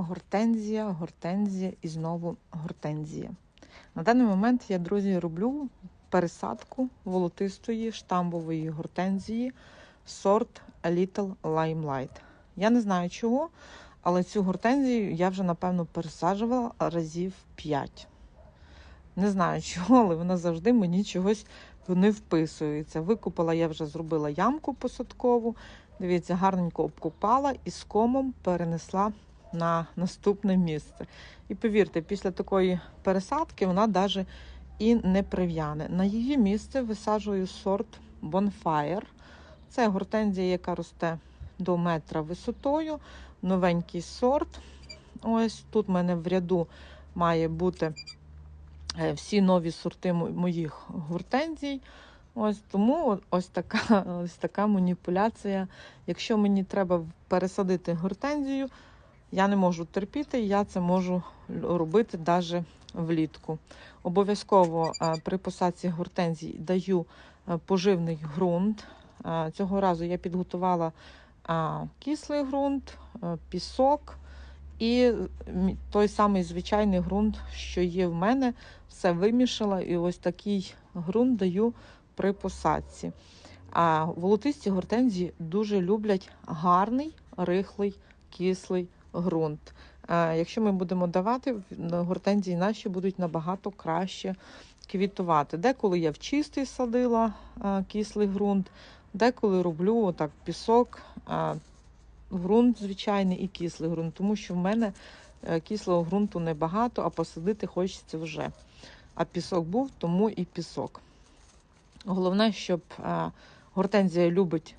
Гортензія, гортензія і знову гортензія. На даний момент я, друзі, роблю пересадку волотистої штамбової гортензії сорт Little Limelight. Я не знаю чого, але цю гортензію я вже, напевно, пересаджувала разів 5. Не знаю чого, але вона завжди мені чогось не вписується. Викупила, я вже зробила ямку посадкову. Дивіться, гарненько обкопала і з комом перенесла на наступне місце. І повірте, після такої пересадки вона навіть і не прив'яне. На її місце висаджую сорт Bonfire. Це гортензія, яка росте до метра висотою. Новенький сорт. Ось тут в мене в ряду має бути е, всі нові сорти моїх гортензій. Ось тому ось така, ось така маніпуляція. Якщо мені треба пересадити гортензію, я не можу терпіти, я це можу робити навіть влітку. Обов'язково е, при посадці гортензій даю е, поживний ґрунт. Е, Цього разу я підготувала кислий ґрунт, пісок і той самий звичайний ґрунт, що є в мене, все вимішала, і ось такий ґрунт даю при посадці. А волотисті гортензії дуже люблять гарний, рихлий, кислий ґрунт. Е, Якщо ми будемо давати, гортензії наші будуть набагато краще квітувати. Деколи я в чистий садила е, кислий ґрунт, деколи роблю отак пісок, е, ґрунт звичайний і кислий ґрунт, тому що в мене кислого ґрунту небагато, а посадити хочеться вже. А пісок був, тому і пісок. Головне, щоб гортензія любить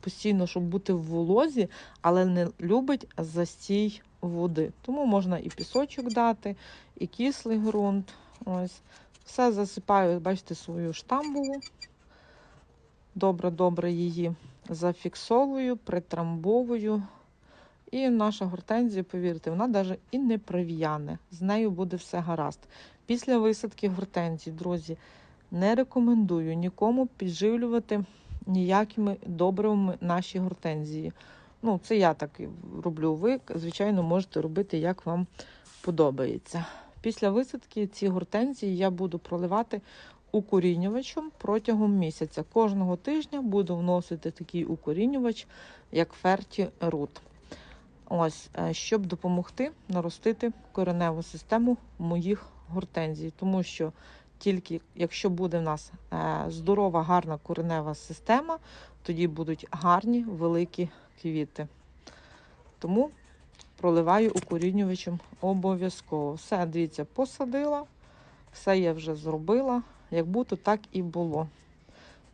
постійно, щоб бути в волозі, але не любить застій води. Тому можна і пісочок дати, і кислий ґрунт. Ось. Все засипаю, бачите, свою штамбову. Добре-добре її зафіксовую, притрамбовую. І наша гортензія, повірте, вона навіть і не прив'яне. З нею буде все гаразд. Після висадки гортензії, друзі, не рекомендую нікому підживлювати ніякими добривами наші гортензії. Ну, це я так роблю. Ви, звичайно, можете робити, як вам подобається. Після висадки ці гортензії я буду проливати укорінювачем протягом місяця. Кожного тижня буду вносити такий укорінювач, як Ферті Рут. Ось, е, щоб допомогти наростити кореневу систему моїх гортензій, тому що тільки якщо буде в нас е, здорова, гарна коренева система, тоді будуть гарні великі квіти. Тому проливаю укорінювачем обов'язково. Все, дивіться, посадила, все я вже зробила. Як будто так і було.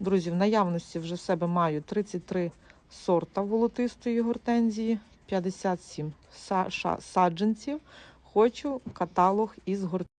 Друзі, в наявності вже в себе маю 33 сорта волотистої гортензії, 57 саджанців. Хочу каталог із гортензії.